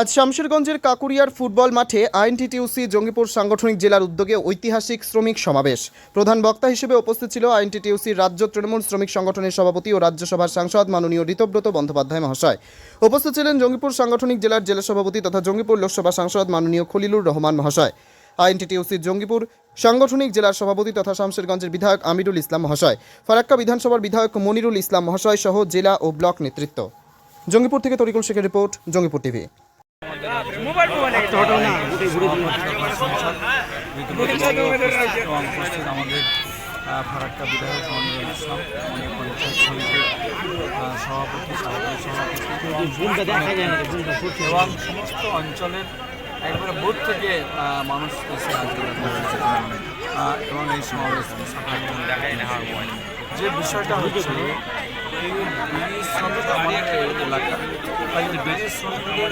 আজ শামশেরগঞ্জের কাকুরিয়ার ফুটবল মাঠে আইএনটিটিউসি জঙ্গিপুর সাংগঠনিক জেলার উদ্যোগে ঐতিহাসিক শ্রমিক সমাবেশ। প্রধান বক্তা হিসেবে উপস্থিত ছিল আইএনটিটিউসির রাজ্য তৃণমূল শ্রমিক সংগঠনের সভাপতি ও রাজ্যসভার সাংসদ মাননীয় ঋতব্রত বন্দ্যোপাধ্যায় মহাশয়। উপস্থিত ছিলেন জঙ্গিপুর সাংগঠনিক জেলার জেলা সভাপতি তথা জঙ্গিপুর লোকসভা সাংসদ মাননীয় খলিলুর রহমান মহাশয়। আইএনটিটিউসির জঙ্গিপুর সাংগঠনিক জেলার সভাপতি তথা শামশেরগঞ্জের বিধায়ক আমিরুল ইসলাম মহাশয়। ফারাক্কা বিধানসভার বিধায়ক মনিরুল ইসলাম মহাশয় সহ জেলা ও ব্লক নেতৃত্ব। জঙ্গিপুর থেকে তরিকুল শেখের রিপোর্ট, জঙ্গিপুর টিভি। উপস্থিত আমাদের ফারাক্কা বিধায়ক মনিরুল ইসলাম আমাদের পঞ্চায়েত সমিতির সভাপতি সভাপতি সভাপতি এবং সমস্ত অঞ্চলের একবারে বুথ থেকে মানুষ এসে। এবং এই সমাবেশ যে বিষয়টা হচ্ছে এই এলাকা এই বিড়ি শ্রমিকদের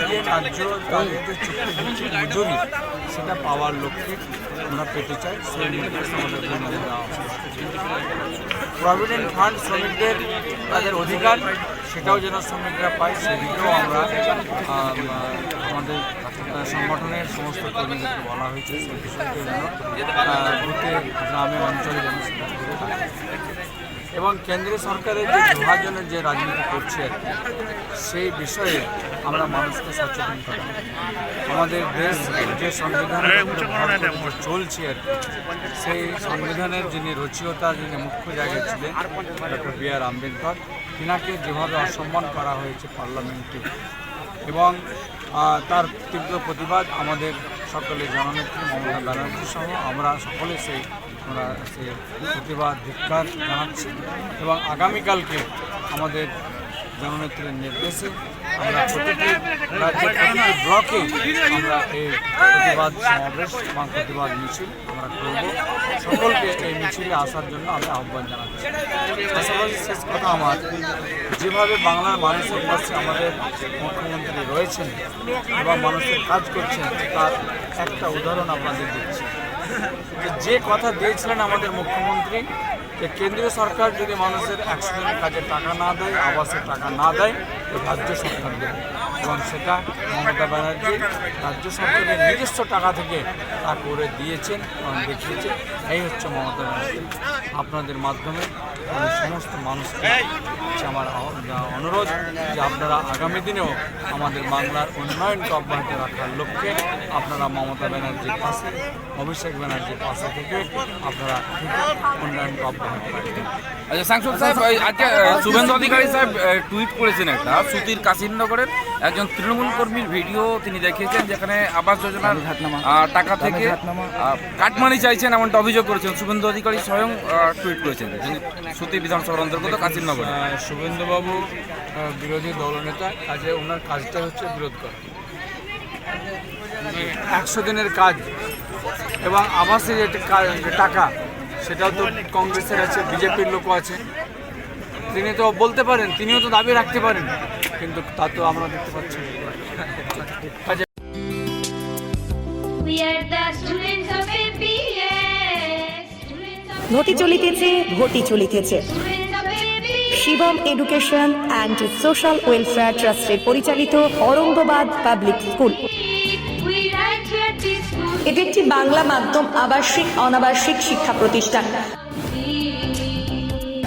মজুরি সেটা পাওয়ার লক্ষ্যে আমরা পেতে চাই সেই নির্দেশ আমাদের হচ্ছে প্রভিডেন্ট ফান্ড শ্রমিকদের তাদের অধিকার, সেটাও যেন শ্রমিকরা পায়, সেদিকেও আমরা আমাদের সংগঠনের সমস্ত কর্মীদেরকে বলা হয়েছে সেই বিষয়টি যেন বুথে গ্রামে অঞ্চলে যেন। এবং কেন্দ্রীয় সরকারের যে বিভাজনের যে রাজনীতি করছে সেই বিষয়ে আমরা মানুষকে সচেতন করা। আমাদের দেশ যে সংবিধানের চলছে সেই সংবিধানের যিনি রচয়িতা যিনি মুখ্য জায়গায় ছিলেন, ডক্টর বি আর আম্বেদকর, তিনাকে যেভাবে অসম্মান করা হয়েছে পার্লামেন্টে এবং তার তীব্র প্রতিবাদ আমাদের সকলে জননেত্রী মমতা ব্যানার্জি সহ আমরা সকলে সেই আমরা সেই প্রতিবাদ, ধিক্কার জানাচ্ছি এবং আগামীকালকে আমাদের জননেত্রীর নির্দেশে আমরা প্রতিটি রাজ্যের প্রতিটি ব্লকে আমরা এই প্রতিবাদ সমাবেশ এবং প্রতিবাদ মিছিল আমরা করব। সকলকে এই মিছিলে আসার জন্য আমি আহ্বান জানাচ্ছি। পাশাপাশি শেষ কথা আমার, যেভাবে বাংলার মানুষের কাছে আমাদের মুখ্যমন্ত্রী রয়েছেন এবং মানুষের কাজ করছেন, তার একটা উদাহরণ আপনাদের দিচ্ছি যে কথা দিয়েছিলেন আমাদের মুখ্যমন্ত্রী, যে কেন্দ্রীয় সরকার যদি মানুষের অ্যাক্সিডেন্ট কাজে টাকা না দেয়, আবাসের টাকা না দেয় রাজ্য সরকার দেবে। এবং সেটা মমতা ব্যানার্জি রাজ্য সরকারের নিজস্ব টাকা থেকে তা করে দিয়েছেন এবং দেখিয়েছেন। এই হচ্ছে মমতা ব্যানার্জি। আপনাদের মাধ্যমে আমি সমস্ত মানুষকে আমার অনুরোধ যে আপনারা আগামী দিনেও আমাদের বাংলার উন্নয়নকে অব্যাহত রাখার লক্ষ্যে আপনারা মমতা ব্যানার্জির পাশে, অভিষেক ব্যানার্জির পাশে থেকে আপনারা উন্নয়নকে অব্যাহত রাখবেন। আচ্ছা সাংসদ সাহেব আজকে শুভেন্দু অধিকারী সাহেব টুইট করেছেন একটা, সুতির কাশিনগরের একজন তৃণমূল কর্মীর ভিডিও তিনি দেখিয়েছেন যেখানে আবাস যোজনার টাকা থেকে কাটমানি চাইছেন এমনটা অভিযোগ করেছেন। শুভেন্দু অধিকারী স্বয়ং টুইট করেছেন। সুতি বিধানসভার অন্তর্গত আহ, শুভেন্দুবাবু বিরোধী দলনেতা কাজে ওনার কাজটা হচ্ছে বিরোধ করা। একশো দিনের কাজ এবং আবাসের যে টাকা সেটাও তো কংগ্রেসের আছে বিজেপির লোকও আছে। তিনি তো বলতে পারেন তিনিও তো দাবি রাখতে পারেন। কিন্তু তা তো আমরা দেখতে পাচ্ছি। ঘটি চলিতেছে ঘটি চলিতেছে. Shivam education and social welfare ট্রাস্টের পরিচালিত অরঙ্গবাদ পাবলিক স্কুল. এটি একটি বাংলা মাধ্যম আবাসিক অনাবাসিক শিক্ষা প্রতিষ্ঠান।